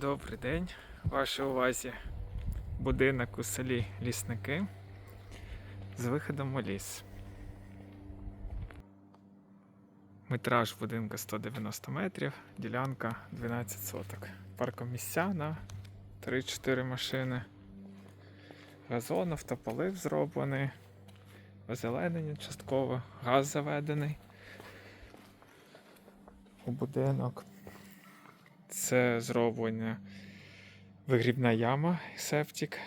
Добрий день, вашій увазі будинок у селі Лісники з виходом у ліс. Метраж будинку 190 метрів, ділянка 12 соток. Паркомісця на 3-4 машини. Газон, автополив зроблений, озеленення частково, газ заведений у будинок. Це зроблення вигрібна яма, септик.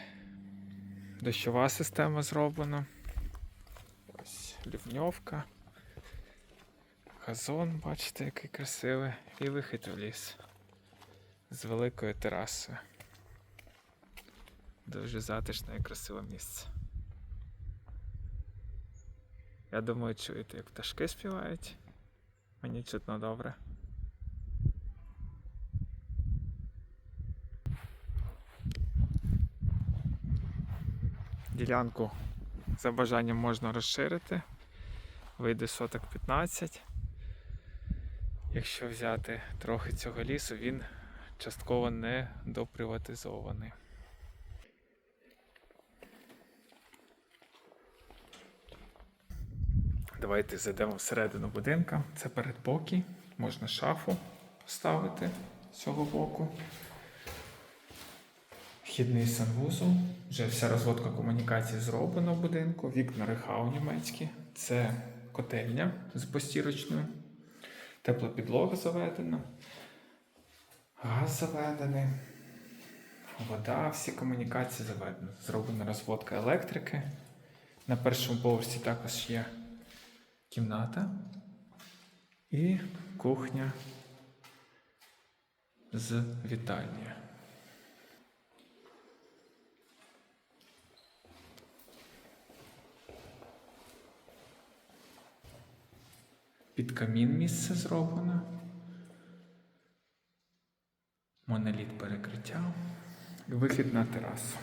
Дощова система зроблена. Ось лівньовка. Газон, бачите, який красивий. І вихід в ліс з великою терасою. Дуже затишне і красиве місце. Я думаю, чуєте, як пташки співають. Мені чутно добре. Ділянку за бажанням можна розширити. Вийде соток 15. Якщо взяти трохи цього лісу, він частково не доприватизований. Давайте зайдемо всередину будинка. Це передпокій. Можна шафу поставити з цього боку. Вхідний санвузол. Вже вся розводка комунікації зроблена в будинку. Вікна рехау німецькі. Це котельня з постірочною. Тепла підлога заведена. Газ заведений. Вода, всі комунікації заведені. Зроблена розводка електрики. На першому поверсі також є кімната і кухня з вітальнею. Під камін місце зроблено. Моноліт перекриття. Вихід на терасу.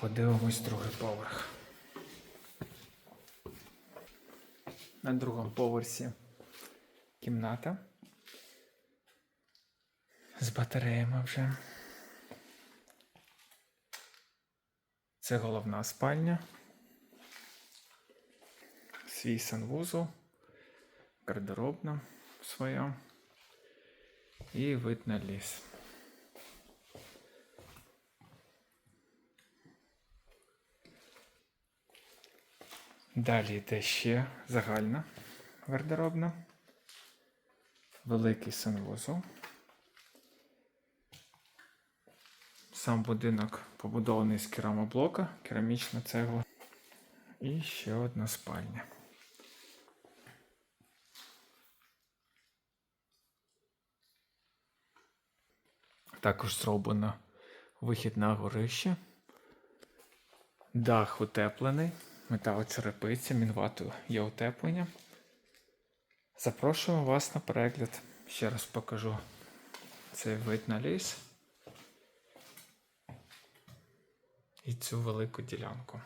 Подивимось другий поверх. На другому поверсі кімната з батареями вже. Це головна спальня. Свій санвузол, гардеробна своя і вид на ліс. Далі йде ще загальна гардеробна, великий санвузол. Сам будинок побудований з керамоблока, керамічна цегла. І ще одна спальня. Також зроблено вихід на горище. Дах утеплений, металочерепиця, мінвату є утеплення. Запрошуємо вас на перегляд. Ще раз покажу цей вид на ліс і цю велику ділянку.